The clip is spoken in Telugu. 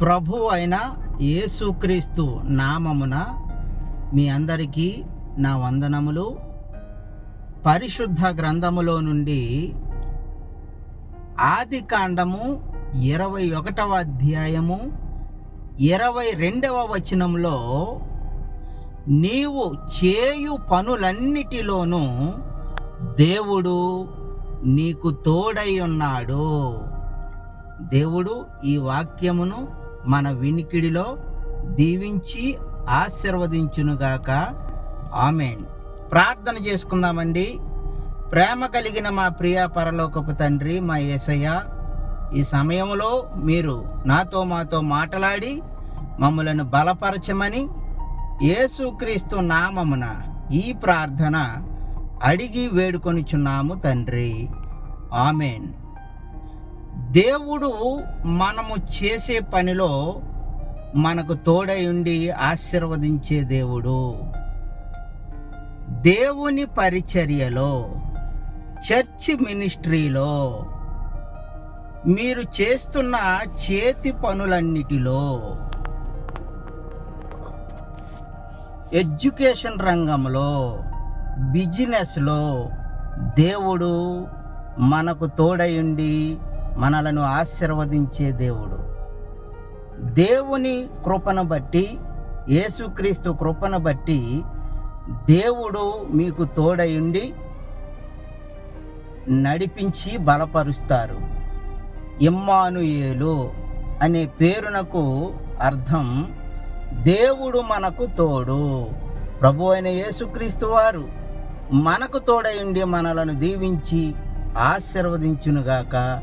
ప్రభు అయిన యేసుక్రీస్తు నామమున మీ అందరికీ నా వందనములు. పరిశుద్ధ గ్రంథములో నుండి ఆది కాండము ఇరవై ఒకటవ అధ్యాయము ఇరవై రెండవ వచనంలో నీవు చేయు పనులన్నిటిలోనూ దేవుడు నీకు తోడై ఉన్నాడు. దేవుడు ఈ వాక్యమును మన వినికిడిలో దీవించి ఆశీర్వదించునుగాక. ఆమెన్. ప్రార్థన చేసుకుందామండి. ప్రేమ కలిగిన మా ప్రియ పరలోకపు తండ్రి మా యేసయ్య ఈ సమయంలో మీరు నాతో మాతో మాట్లాడి మమ్మలను బలపరచమని యేసుక్రీస్తు నామమున ఈ ప్రార్థన అడిగి వేడుకొనిచున్నాము తండ్రి. ఆమెన్. దేవుడు మనము చేసే పనిలో మనకు తోడై ఉండి ఆశీర్వదించే దేవుడు. దేవుని పరిచర్యలో చర్చ్ మినిస్ట్రీలో మీరు చేస్తున్న చేతి పనులన్నిటిలో ఎడ్యుకేషన్ రంగంలో బిజినెస్లో దేవుడు మనకు తోడయుండి మనలను ఆశీర్వదించే దేవుడు. దేవుని కృపను బట్టి యేసుక్రీస్తు కృపను బట్టి దేవుడు మీకు తోడయుండి నడిపించి బలపరుస్తారు. ఇమ్మానుయేలు అనే పేరునకు అర్థం దేవుడు మనకు తోడు. ప్రభు అయిన యేసుక్రీస్తు వారు మనకు తోడయుండి మనలను దీవించి ఆశీర్వదించునుగాక.